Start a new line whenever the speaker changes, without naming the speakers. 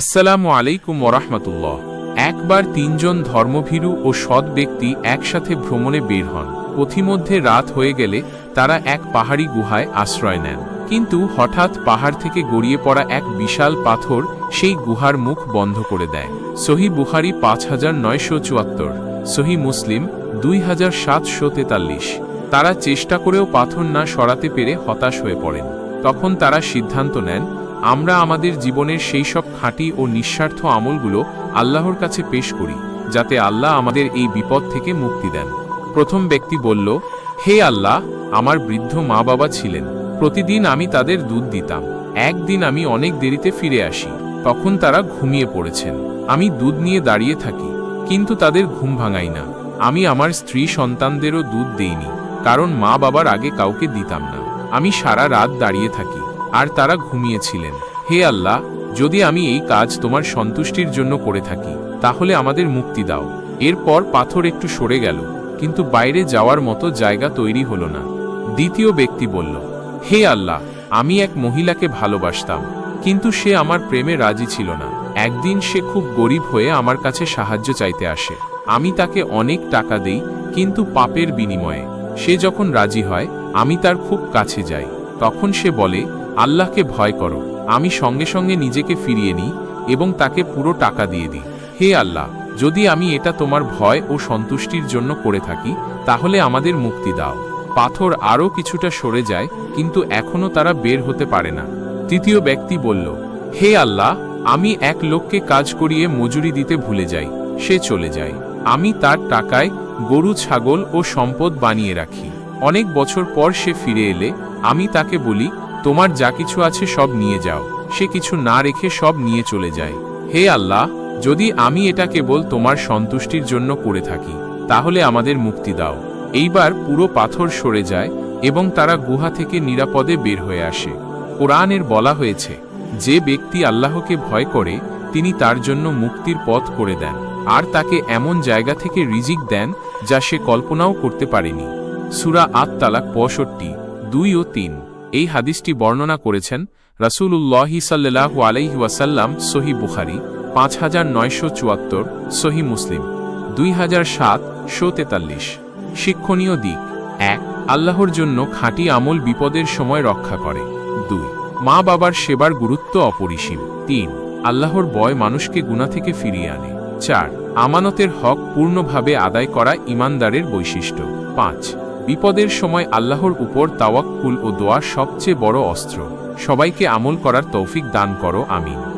আসসালামু আলাইকুম ওরহমতুল্লাহ একবার তিনজন ধর্মভীরু ও সৎ ব্যক্তি একসাথে ভ্রমণে বের হন। পথিমধ্যে রাত হয়ে গেলে তারা এক পাহাড়ি গুহায় আশ্রয় নেন। কিন্তু হঠাৎ পাহাড় থেকে গড়িয়ে পড়া এক বিশাল পাথর সেই গুহার মুখ বন্ধ করে দেয়। সহি বুহারি পাঁচ হাজার নয়শো চুয়াত্তর, সহি মুসলিম দুই হাজার সাতশো তেতাল্লিশ। তারা চেষ্টা করেও পাথর না সরাতে পেরে হতাশ হয়ে পড়েন। তখন তারা সিদ্ধান্ত নেন আমরা আমাদের জীবনের সেই সব খাঁটি ও নিঃস্বার্থ আমলগুলো আল্লাহর কাছে পেশ করি, যাতে আল্লাহ আমাদের এই বিপদ থেকে মুক্তি দেন। প্রথম ব্যক্তি বলল, হে আল্লাহ, আমার বৃদ্ধ মা বাবা ছিলেন। প্রতিদিন আমি তাদের দুধ দিতাম। একদিন আমি অনেক দেরিতে ফিরে আসি। তখন তারা ঘুমিয়ে পড়েছেন। আমি দুধ নিয়ে দাঁড়িয়ে থাকি, কিন্তু তাদের ঘুম ভাঙাই না। আমি আমার স্ত্রী সন্তানদেরও দুধ দেইনি, কারণ মা বাবার আগে কাউকে দিতাম না। আমি সারা রাত দাঁড়িয়ে থাকি। আর তারা ঘুমিয়েছিলেন। হে আল্লাহ, যদি আমি এই কাজ তোমার সন্তুষ্টির জন্য করে থাকি, তাহলে আমাদের মুক্তি দাও। এরপর পাথর একটু সরে গেল, কিন্তু বাইরে যাওয়ার মতো জায়গা তৈরি হলো না। দ্বিতীয় ব্যক্তি বলল, হে আল্লাহ, আমি এক মহিলাকে ভালোবাসতাম, কিন্তু সে আমার প্রেমে রাজি ছিল না। একদিন সে খুব গরিব হয়ে আমার কাছে সাহায্য চাইতে আসে। আমি তাকে অনেক টাকা দেই, কিন্তু পাপের বিনিময়ে। সে যখন রাজি হয়, আমি তার খুব কাছে যাই। তখন সে বলে আল্লাহকে ভয় করো, আমি সঙ্গে সঙ্গে নিজেকে ফিরিয়ে নিই এবং তাকে পুরো টাকা দিয়ে দিই। হে আল্লাহ, যদি আমি এটা তোমার ভয় ও সন্তুষ্টির জন্য করে থাকি, তাহলে আমাদের মুক্তি দাও। পাথর আরও কিছুটা সরে যায়, কিন্তু এখনও তারা বের হতে পারে না। তৃতীয় ব্যক্তি বলল, হে আল্লাহ, আমি এক লোককে কাজ করিয়ে মজুরি দিতে ভুলে যাই, সে চলে যায়। আমি তার টাকায় গরু, ছাগল ও সম্পদ বানিয়ে রাখি। অনেক বছর পর সে ফিরে এলে, আমি তাকে বলি তোমার যা কিছু আছে সব নিয়ে যাও। সে কিছু না রেখে সব নিয়ে চলে যায়। হে আল্লাহ, যদি আমি এটা কেবল তোমার সন্তুষ্টির জন্য করে থাকি, তাহলে আমাদের মুক্তি দাও। এইবার পুরো পাথর সরে যায় এবং তারা গুহা থেকে নিরাপদে বের হয়ে আসে। কোরআনের বলা হয়েছে, যে ব্যক্তি আল্লাহকে ভয় করে, তিনি তার জন্য মুক্তির পথ করে দেন, আর তাকে এমন জায়গা থেকে রিজিক দেন, যা সে কল্পনাও করতে পারেনি। সুরা আত তালাক পঁয়ষট্টি, দুই ও তিন। এই হাদিসটি বর্ণনা করেছেন রাসূলুল্লাহি সাল্লাহু আলাইহি ওয়াসাল্লাম সহি বুখারি, পাঁচ হাজার নয়শো চুয়াত্তর সহি মুসলিম, দুই হাজার সাত, শো তেতাল্লিশ। শিক্ষণীয় দিক, এক, আল্লাহর জন্য খাঁটি আমল বিপদের সময় রক্ষা করে। দুই মা বাবার সেবার গুরুত্ব অপরিসীম। তিন, আল্লাহর বয় মানুষকে গুণা থেকে ফিরিয়ে আনে। চার, আমানতের হক পূর্ণভাবে আদায় করা ইমানদারের বৈশিষ্ট্য। পাঁচ বিপদের সময় আল্লাহর উপর তাওয়াক্কুল ও দোয়া সবচেয়ে বড় অস্ত্র। সবাইকে আমল করার তৌফিক দান করো, আমিন।